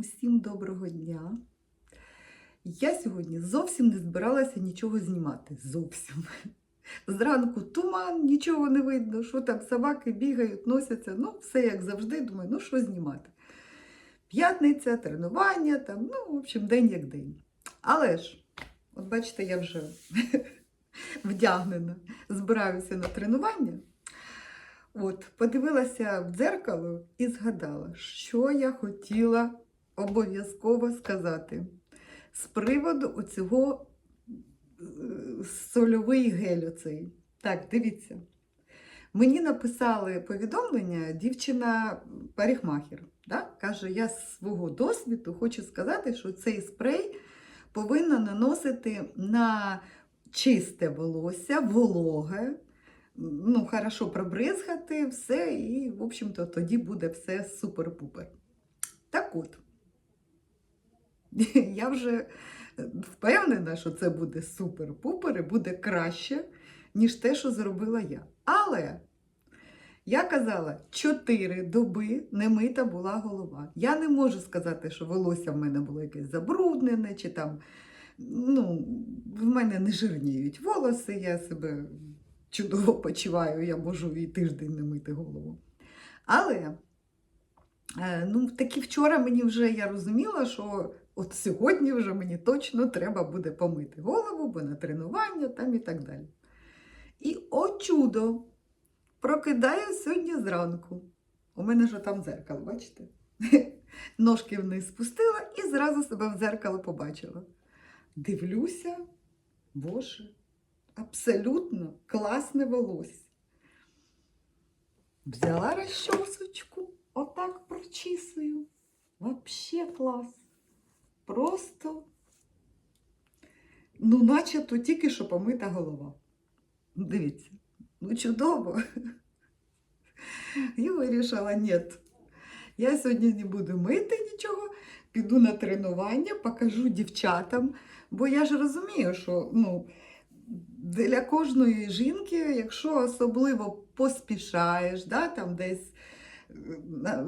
Усім доброго дня. Я сьогодні зовсім не збиралася нічого знімати. Зовсім. Зранку туман, нічого не видно, що там собаки бігають, носяться. Ну, все як завжди. Думаю, ну що знімати? П'ятниця, тренування, там, ну, в общем, день як день. Але ж, от бачите, я вже вдягнена, збираюся на тренування. От, подивилася в дзеркало і згадала, що я хотіла обов'язково сказати з приводу оцього е, сольовий гель оцей. Так, дивіться. Мені написали повідомлення дівчина парикмахер. Да? Каже, я з свого досвіду хочу сказати, що цей спрей повинна наносити на чисте волосся, вологе, ну, хорошо пробризгати все, і, в общем-то, тоді буде все супер-пупер. Так от, я вже впевнена, що це буде супер-пупер і буде краще, ніж те, що зробила я. Але я казала, 4 доби немита була голова. Я не можу сказати, що волосся в мене було якесь забруднене, чи там, ну, в мене не жирніють волоси, я себе чудово почуваю, я можу і тиждень не мити голову. Але е, ну, таки вчора мені вже я розуміла, що от сьогодні вже мені точно треба буде помити голову, бо на тренування там і так далі. І о чудо! Прокидаю сьогодні зранку. У мене ж там дзеркало, бачите? Ножки вниз спустила і зразу себе в дзеркало побачила. Дивлюся, боже, абсолютно класне волосся. Взяла розчосочку, отак прочісую. Вообще клас. Просто, ну, начебто тільки що помита голова. Дивіться, ну чудово. І вирішила, ні. Я сьогодні не буду мити нічого, піду на тренування, покажу дівчатам, бо я ж розумію, що ну, для кожної жінки, якщо особливо поспішаєш, да, там десь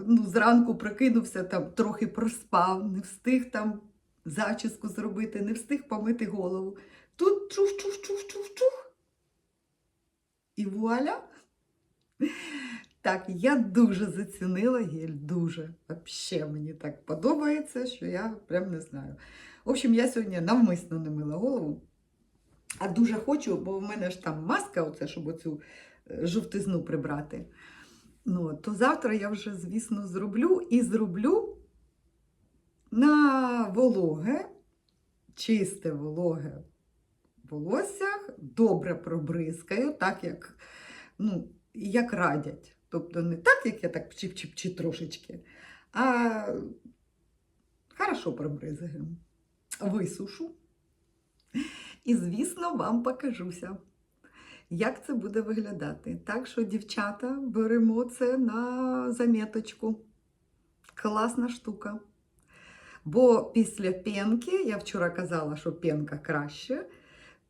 ну, зранку прокинувся, там трохи проспав, не встиг там зачіску зробити, не встиг помити голову. Тут чух-чух-чух-чух-чух. І вуаля. Так, я дуже зацінила гель, дуже. Вообще мені так подобається, що я прям не знаю. В общем, я сьогодні навмисно не мила голову. А дуже хочу, бо в мене ж там маска, оце, щоб оцю е, жовтизну прибрати. Ну, то завтра я вже, звісно, зроблю і зроблю на вологе, чисте вологе волосся, добре пробризкаю, так як, ну, як радять. Тобто не так, як я так чіп-чіп-чі трошечки, а хорошо пробризгаю. Висушу. І, звісно, вам покажуся, як це буде виглядати. Так що, дівчата, беремо це на заміточку. Класна штука. Бо після пенки, я вчора казала, що пенка краще.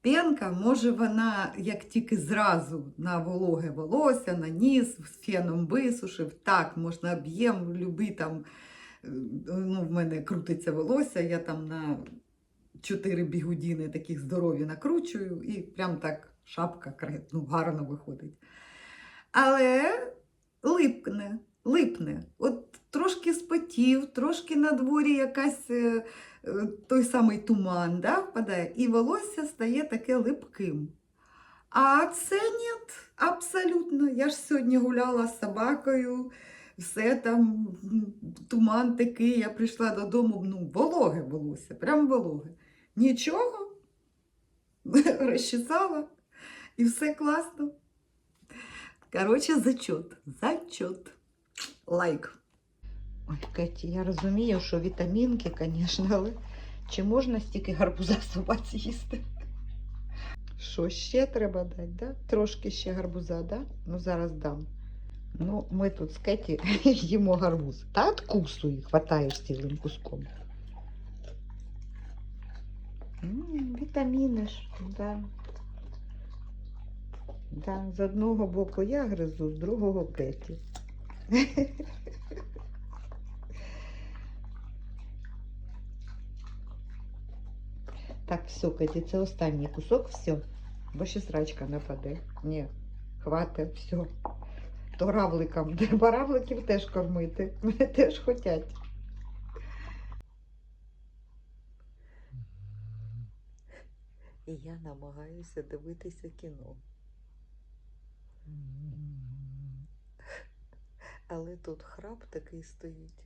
Пенка, може, вона як тільки зразу на вологе волосся, на ніс, з феном висушив. Так, можна об'єм, любий там, е, ну, в мене крутиться волосся, я там на чотири бігудіни таких здорові накручую, і прям так шапка ну, гарно виходить. Але липне, липне. От трошки спотів, трошки на дворі якась. е, е, той самий туман да, впадає, і волосся стає таке липким. А це ні, абсолютно. Я ж сьогодні гуляла з собакою, все там, туман такий, я прийшла додому, ну, вологе волосся, прям вологе. Нічого, розчесала, і все класно. Коротше, зачот, зачот. Лайк. Ой, Кеті, я розумію, що вітамінки, звісно, але чи можна стільки гарбуза собаці їсти? Що ще треба дати? Да? Трошки ще гарбуза, да? Ну зараз дам. Ну, ми тут з Кеті їмо гарбуз. Та откусуй, хватаєш цілим куском. Вітаміни ж, да. Да, з одного боку я гризу, з другого Кеті. Так, все, Каті, це останній кусок, все. Бо ще срачка нападе. Ні, хватить, все. То равликам. Треба равликів теж кормити. Вони теж хотять. І я намагаюся дивитися кіно. Але тут храп такий стоїть.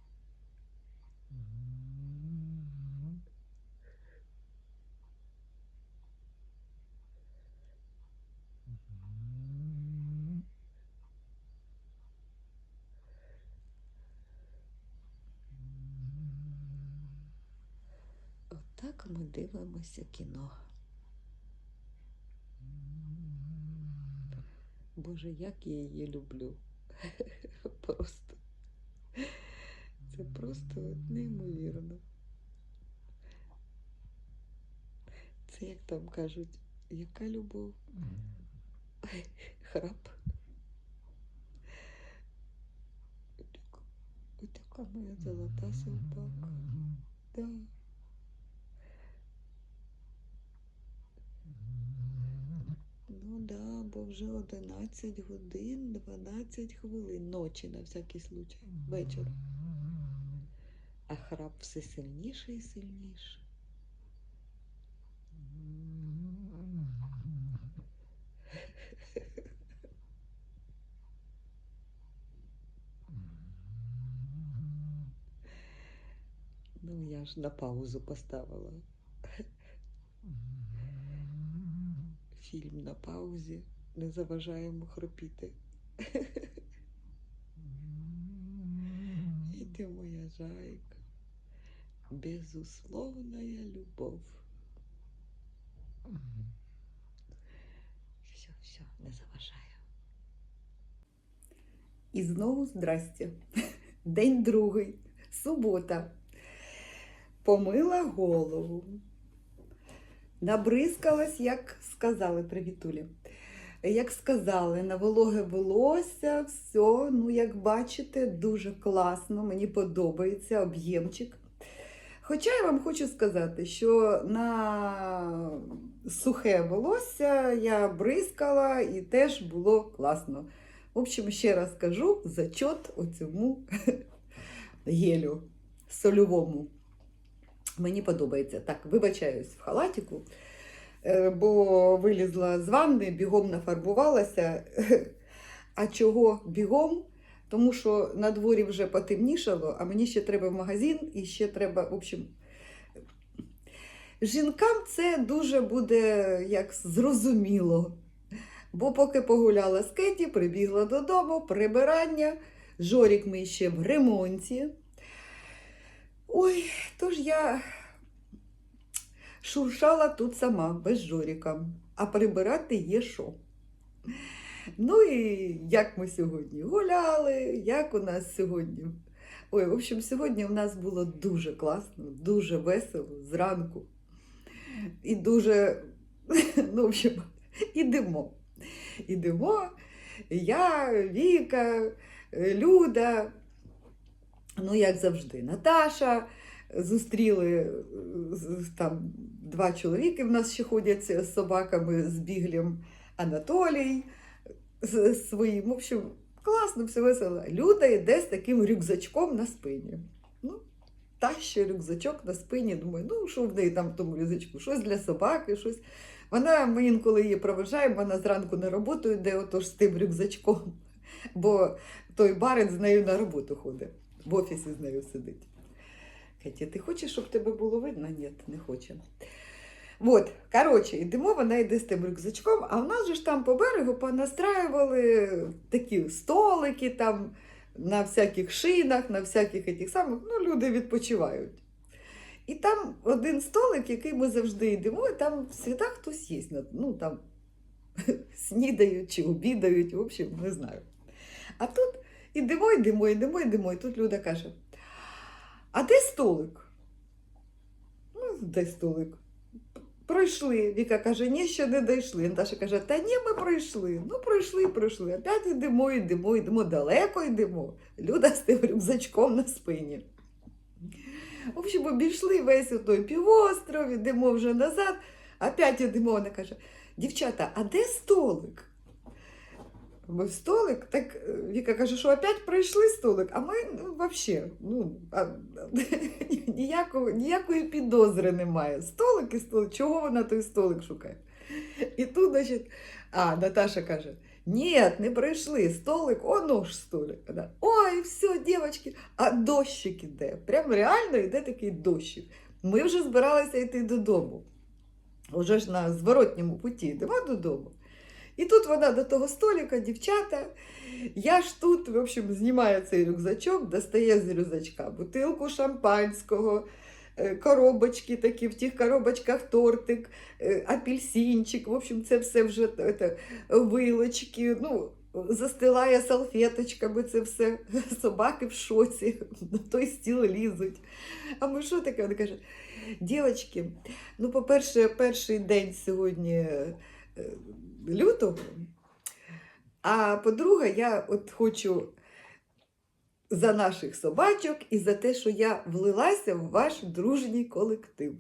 Отак ми дивимося кіно. Боже, як я її люблю. Просто. Це просто неймовірно. Це як там кажуть, яка любов? Храп. Отака- Отака моя золота собака. Да. Ну да, бо вже 11 годин 12 хвилин ночі на всякий случай, вечора. А храп все сильніше і сильніше. Ну, я ж на паузу поставила. Фільм на паузі. Не заважаємо хропіти. І ти моя зайка. Безусловная любов. Все, все, не заважаю. І знову здрастя. День другий, субота. Помила голову. Набризкалась, як сказали привітулі. Як сказали, на вологе волосся, все, ну, як бачите, дуже класно, мені подобається об'ємчик. Хоча я вам хочу сказати, що на сухе волосся я бризкала і теж було класно. В общем, ще раз кажу, зачот оцьому гелю сольовому. Мені подобається. Так, вибачаюсь в халатіку, е, бо вилізла з ванни, бігом нафарбувалася. А чого бігом? Тому що на дворі вже потемнішало, а мені ще треба в магазин і ще треба, в общем. Жінкам це дуже буде як зрозуміло. Бо поки погуляла з Кеті, прибігла додому, прибирання. Жорік ми ще в ремонті. Ой, тож я шуршала тут сама, без Жоріка, а прибирати є що. Ну і як ми сьогодні гуляли, як у нас сьогодні. Ой, в общем, сьогодні у нас було дуже класно, дуже весело зранку. І дуже, ну, в общем, ідемо. Ідемо. Я, Віка, Люда, ну, як завжди, Наташа. Зустріли е, там два чоловіки в нас ще ходять з собаками з біглем Анатолій з з своїм. В общем, класно, все весело. Люда йде з таким рюкзачком на спині. Ну, таща рюкзачок на спині. Думаю, ну що в неї там в тому рюкзачку? Щось для собаки, щось. Вона, ми інколи її проважаємо, вона зранку на роботу йде отож з тим рюкзачком, бо той барин з нею на роботу ходить, в офісі з нею сидить. Кетя, ти хочеш, щоб тебе було видно? Ні, не хоче. От, коротше, йдемо, вона йде з тим рюкзачком, а в нас же ж там по берегу понастраювали такі столики там на всяких шинах, на всяких этих самих, ну, люди відпочивають. І там один столик, який ми завжди йдемо, і там завжди хтось є. Ну, там снідають чи обідають, в общем, не знаю. А тут ідемо, йдемо, йдемо, йдемо, і тут Люда каже: А де столик? Ну, де столик? Пройшли. Віка каже, ні, ще не дійшли. Наташа каже, та ні, ми пройшли. Ну, пройшли, пройшли. Опять йдемо, йдемо, йдемо, далеко йдемо. Люда з тим рюкзачком на спині. В общем, обійшли весь той півостров, йдемо вже назад. Опять йдемо, вона каже: дівчата, а де столик? Ми столик, так е, Віка каже, що опять пройшли столик, а ми ну, взагалі ну, а, ніякого, ніякої підозри немає. Столик і столик, чого вона той столик шукає? І тут, значить, а Наташа каже: ні, не пройшли столик, оно ж столик. Вона, Ой, все, дівчатки, а дощик іде. Прям реально йде такий дощик. Ми вже збиралися йти додому. Уже ж на зворотньому путі йдемо додому. І тут вона до того столика, дівчата. Я ж тут, в общем, знімаю цей рюкзачок, достає з рюкзачка бутилку шампанського, е, коробочки такі, в тих коробочках тортик, е, апельсинчик. В общем, це все вже це, вилочки. Ну, застилає салфеточками це все. Собаки в шоці, на той стіл лізуть. А ми що таке? Вона каже, дівчатки, ну, по-перше, перший день сьогодні лютого. А по-друге, я от хочу за наших собачок і за те, що я влилася в ваш дружній колектив.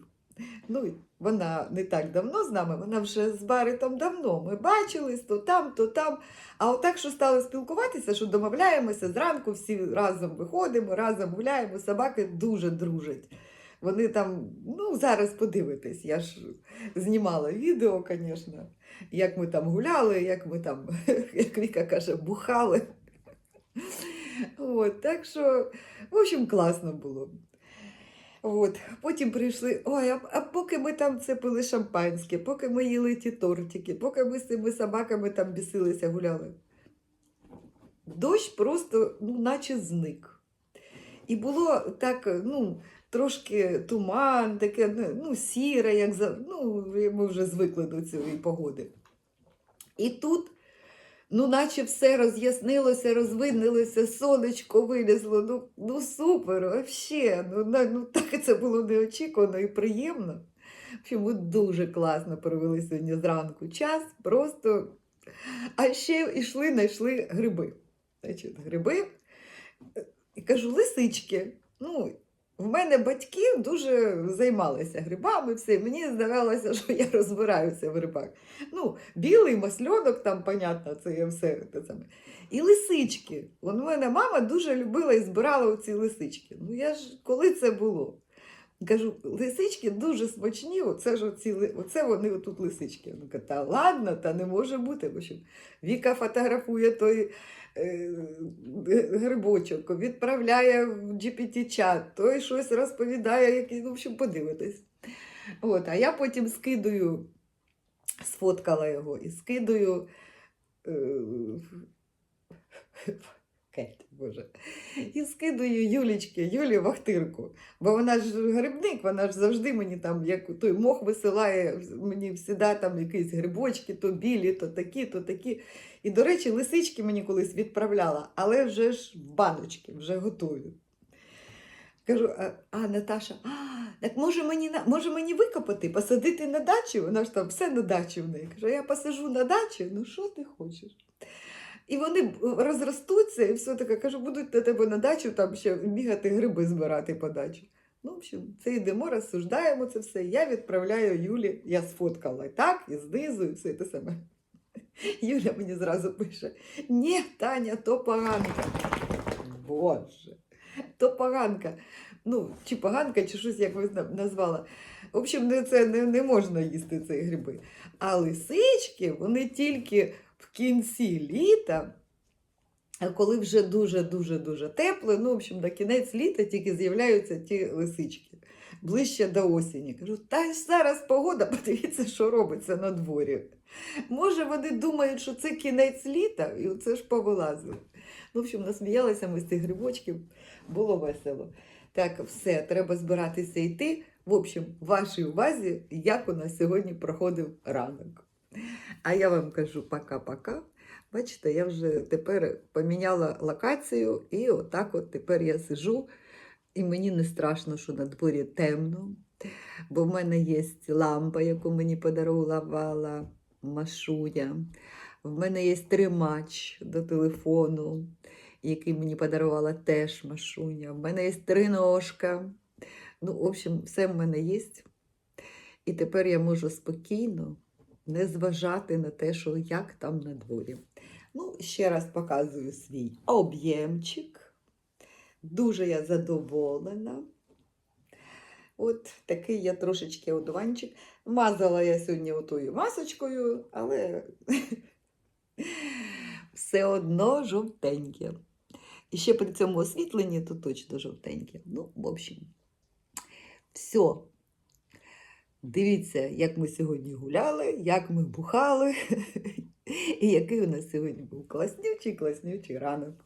Ну, вона не так давно з нами, вона вже з Баритом давно. Ми бачились то там, то там. А отак, що стали спілкуватися, що домовляємося, зранку всі разом виходимо, разом гуляємо, собаки дуже дружать. Вони там, ну, зараз подивитесь, я ж знімала відео, звісно, як ми там гуляли, як ми там, як Віка каже, бухали. От, так що, в общем, класно було. От. Потім прийшли, ой, а, а поки ми там це пили шампанське, поки ми їли ті тортики, поки ми з цими собаками там бісилися, гуляли. Дощ просто, ну, наче зник. І було так, ну, трошки туман, таке, ну, сіре, як за, ну, ми вже звикли до цієї погоди. І тут, ну, наче все роз'яснилося, розвиднилося, сонечко вилізло. Ну, ну супер, взагалі. Ну, ну, так це було неочікувано і приємно. В ми дуже класно провели сьогодні зранку час. Просто. А ще йшли, знайшли гриби. Значить, гриби. І кажу, лисички. Ну, в мене батьки дуже займалися грибами, все. Мені здавалося, що я розбираюся в грибах. Ну, білий масльонок, там, понятно, це є все те саме. І лисички. У мене мама дуже любила і збирала оці лисички. Ну, я ж коли це було? Кажу, лисички дуже смачні, оце ж оці, оце вони отут лисички. Вона каже, та ладно, та не може бути. Віка фотографує той грибочок, відправляє в GPT-чат, той щось розповідає, який, в общем, подивитись. От, а я потім скидую, сфоткала його і скидую. Е, Кеть, Боже. І скидаю Юлічки, Юлі Вахтирку. Бо вона ж грибник, вона ж завжди мені там, як той мох висилає, мені всіда там якісь грибочки, то білі, то такі, то такі. І, до речі, лисички мені колись відправляла, але вже ж в баночки, вже готові. Кажу, а, а Наташа, а, так може мені, може мені викопати, посадити на дачі? Вона ж там все на дачі в неї. Кажу, я посажу на дачі, ну що ти хочеш? І вони розростуться, і все таке, кажу, будуть на тебе на дачу там ще бігати гриби збирати по дачі. Ну, в общем, це йдемо, розсуждаємо це все. Я відправляю Юлі, я сфоткала так, і знизу, і все те саме. Юля мені зразу пише: Ні, Таня, то поганка. Боже, то поганка. Ну, чи поганка, чи щось як ви назвала. В общем, це не, не можна їсти ці гриби. А лисички, вони тільки кінці літа, коли вже дуже-дуже-дуже тепло, ну, в общем, на кінець літа тільки з'являються ті лисички. Ближче до осені. Кажу, та ж зараз погода, подивіться, що робиться на дворі. Може, вони думають, що це кінець літа, і оце ж повилазили. Ну, в общем, насміялися ми з цих грибочків, було весело. Так, все, треба збиратися йти. В общем, вашій увазі, як у нас сьогодні проходив ранок. А я вам кажу пока-пока. Бачите, я вже тепер поміняла локацію, і отак от тепер я сижу, і мені не страшно, що на дворі темно, бо в мене є лампа, яку мені подарувала Машуня. В мене є тримач до телефону, який мені подарувала теж Машуня. В мене є триножка. Ну, в общем, все в мене є. І тепер я можу спокійно не зважати на те, що як там на дворі. Ну, ще раз показую свій об'ємчик. Дуже я задоволена. От такий я трошечки одуванчик. Мазала я сьогодні отою масочкою, але все одно жовтеньке. І ще при цьому освітленні то точно жовтеньке. Ну, в общем, все. Дивіться, як ми сьогодні гуляли, як ми бухали, і який у нас сьогодні був класнючий, класнючий ранок.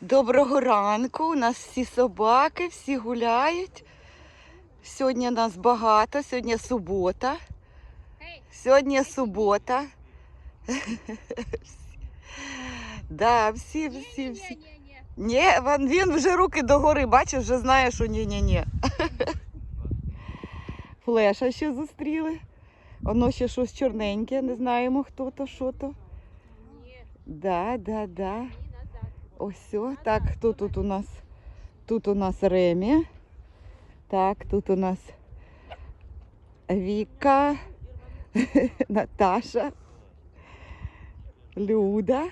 Доброго ранку. У нас всі собаки, всі гуляють. Сьогодні нас багато, сьогодні субота. Сьогодні субота. Да, всі, всі, всі. Ні, він, вже руки догори, бачиш, вже знає, що ні-ні-ні. Флеша ще зустріли. Воно ще щось чорненьке, не знаємо хто то, що то. Да, да, да. Ось так, хто тут у нас? Тут у нас Ремі. Так, тут у нас Віка, Наташа, Люда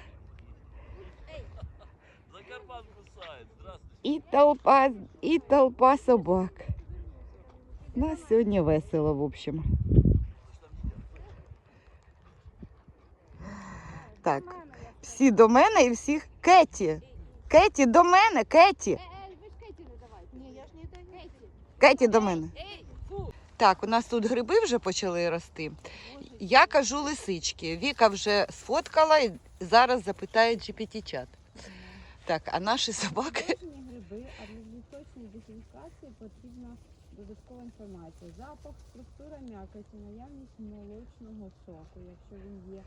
і толпа, і толпа собак. Нас сьогодні весело, в общем. Так, всі до мене і всіх Кеті. Кеті до мене, Кеті. Кеті до мене. Так, у нас тут гриби вже почали рости. Я кажу лисички. Віка вже сфоткала і зараз запитає GPT-чат. Так, а наші собаки. Гриби, а для точної ідентифікації потрібна додаткова інформація. Запах, структура м'якоті, наявність молочного соку, якщо він є,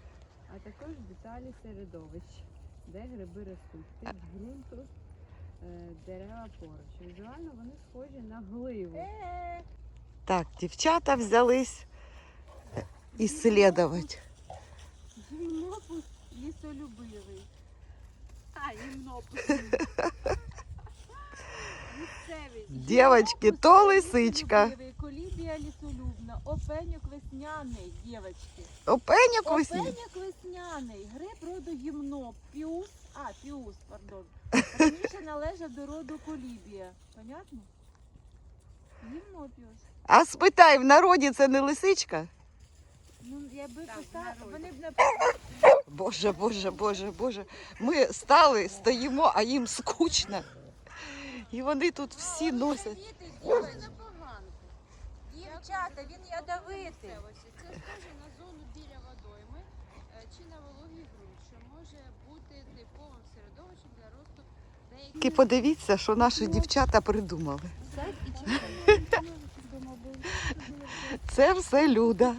а також деталі середовищ, де гриби ростуть, тип ґрунту, е, дерева поруч. Візуально вони схожі на гливу. Так, дівчата взялись іслідувати. Гімнопус лісолюбивий. А, гімнопус. Дівочки, то лисичка. Колібія лісолюбна, опеньок весняний, дівочки. Опеньок висів. Опеньок весняний, гриб роду гімно, піус, а, піус, пардон. Раніше належав до роду колібія. Понятно? Гімно піус. А спитай, в народі це не лисичка? Ну, якби писали, вони б не Боже, боже, боже, боже. Ми стали, стоїмо, а їм скучно. І вони тут всі носять. Дівчата, він ядовитий. Це схоже на зону біля водойми е, чи на вологий ґрунт, що може бути типовим середовищем для росту деяких подивіться, що наші дівчата придумали. Це все Люда.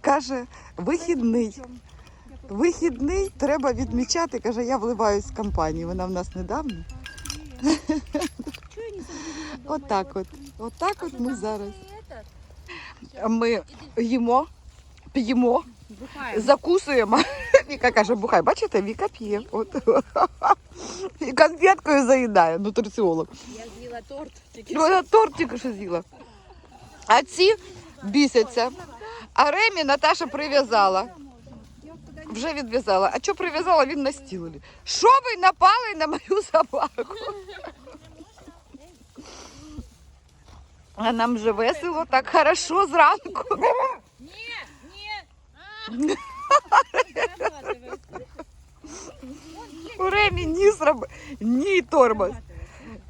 Каже, вихідний. Вихідний треба відмічати. Каже, я вливаюсь в компанію. Вона в нас недавно. Отак от. Отак от ми зараз. Ми їмо, п'ємо, закусуємо. Віка каже, бухай. Бачите, Віка п'є. От. І конфеткою заїдає, нутриціолог. Я з'їла торт. Ну, вона торт тільки що з'їла. А ці бісяться. А Ремі Наташа прив'язала. Вже відв'язала. А що прив'язала, він на стіл. Що ви напали на мою собаку? А нам вже весело, так хорошо зранку. Ні, ні. У Ремі ніс роби. Ні, тормоз.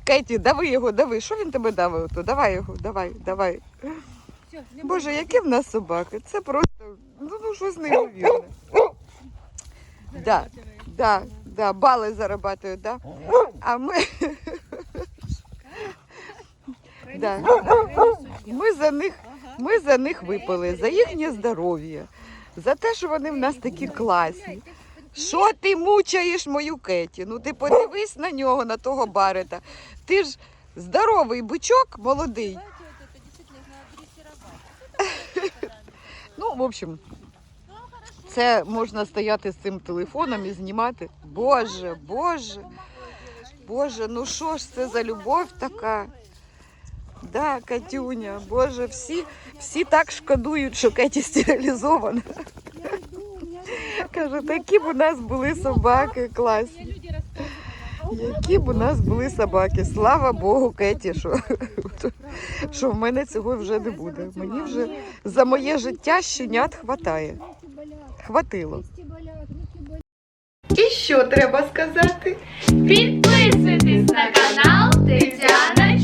Кеті, дави його, дави. Що він тебе давив? ото? Давай його, давай, давай. Боже, які в нас собаки? Це просто ну, ну щось неймовірне. Да, да, да, бали зарабатують, да? А ми. Да. Ми за них, ми за них випили, за їхнє здоров'я, за те, що вони в нас такі класні. Що ти мучаєш мою Кеті? Ну ти подивись на нього, на того барета. Ти ж здоровий бичок, молодий. Ну, в общем, це можна стояти з цим телефоном і знімати. Боже, Боже, Боже, ну що ж це за любов така? Да, Катюня, Боже, всі, всі так шкодують, що Кеті стерилізована. Каже, такі б у нас були собаки класні. Які б у нас були собаки. Слава Богу, Кеті, що, що в мене цього вже не буде. Мені вже за моє життя щенят хватає. Хватило. І що треба сказати? Підписуйтесь на канал Тетяна